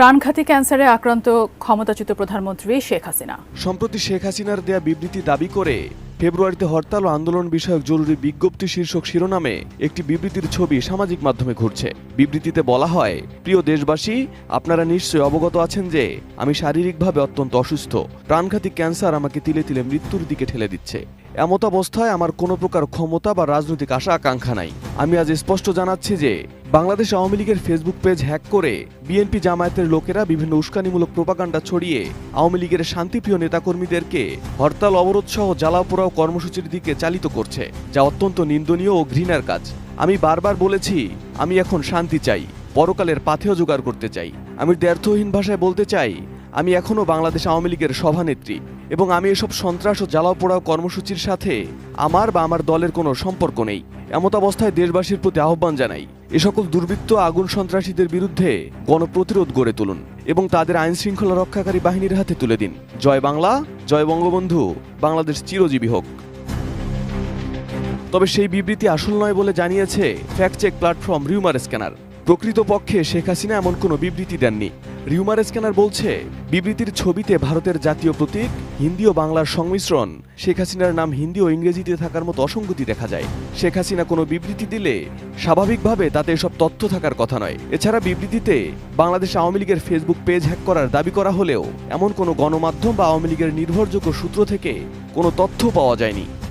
প্রাণঘাতী ক্যান্সারে আক্রান্ত ক্ষমতাচ্যুত প্রধানমন্ত্রী শেখ হাসিনা। সম্প্রতি শেখ হাসিনার দেয়া বিবৃতি দাবি করে ফেব্রুয়ারিতে হরতাল ও আন্দোলন বিষয়ক জরুরি বিজ্ঞপ্তি শীর্ষক শিরোনামে একটি বিবৃতির ছবি সামাজিক মাধ্যমে ঘুরছে। বিবৃতিতে বলা হয়, প্রিয় দেশবাসী, আপনারা নিশ্চয়ই অবগত আছেন যে আমি শারীরিকভাবে অত্যন্ত অসুস্থ। প্রাণঘাতী ক্যান্সার আমাকে তিলে তিলে মৃত্যুর দিকে ঠেলে দিচ্ছে। এমত অবস্থায় আমার কোনো প্রকার ক্ষমতা বা রাজনৈতিক আশা আকাঙ্ক্ষা নাই। আমি আজ স্পষ্ট জানাচ্ছি যে বাংলাদেশ আওয়ামী লীগের ফেসবুক পেজ হ্যাক করে বিএনপি জামায়াতের লোকেরা বিভিন্ন উস্কানিমূলক প্রোপাগান্ডা ছড়িয়ে আওয়ামী লীগের শান্তিপ্রিয় নেতাকর্মীদেরকে হরতাল অবরোধ সহ জ্বালাও পোড়াও কর্মসূচির দিকে চালিত করছে, যা অত্যন্ত নিন্দনীয় ও ঘৃণার কাজ। আমি বারবার বলেছি, আমি এখন শান্তি চাই, পরকালের পাথেও জোগাড় করতে চাই। আমি দ্ব্যর্থহীন ভাষায় বলতে চাই, আমি এখনও বাংলাদেশ আওয়ামী লীগের সভানেত্রী এবং আমি এসব সন্ত্রাস ও জ্বালাও পোড়াও কর্মসূচির সাথে আমার বা আমার দলের কোনো সম্পর্ক নেই, এমত অবস্থায় দেশবাসীর প্রতি আহ্বান জানাই, এ সকল দুর্বৃত্ত আগুন সন্ত্রাসীদের বিরুদ্ধে গণপ্রতিরোধ গড়ে তুলুন এবং তাদের আইন শৃঙ্খলা রক্ষাকারী বাহিনীর হাতে তুলে দিন। জয় বাংলা, জয় বঙ্গবন্ধু, বাংলাদেশ চিরজীবী হোক। তবে সেই বিবৃতি আসল নয় বলে জানিয়েছে fact check platform Rumor Scanner. প্রকৃতপক্ষে শেখ হাসিনা এমন কোনো বিবৃতি দেননি। রিউমার স্ক্যানার বলছে, বিবৃতির ছবিতে ভারতের জাতীয় প্রতীক, হিন্দি ও বাংলার সংমিশ্রণ, শেখ হাসিনার নাম হিন্দি ও ইংরেজিতে থাকার মতো অসঙ্গতি দেখা যায়। শেখ হাসিনা কোনো বিবৃতি দিলে স্বাভাবিকভাবে তাতে এসব তথ্য থাকার কথা নয়। এছাড়া বিবৃতিতে বাংলাদেশ আওয়ামী লীগের ফেসবুক পেজ হ্যাক করার দাবি করা হলেও এমন কোনো গণমাধ্যম বা আওয়ামী লীগের নির্ভরযোগ্য সূত্র থেকে কোনো তথ্য পাওয়া যায়নি।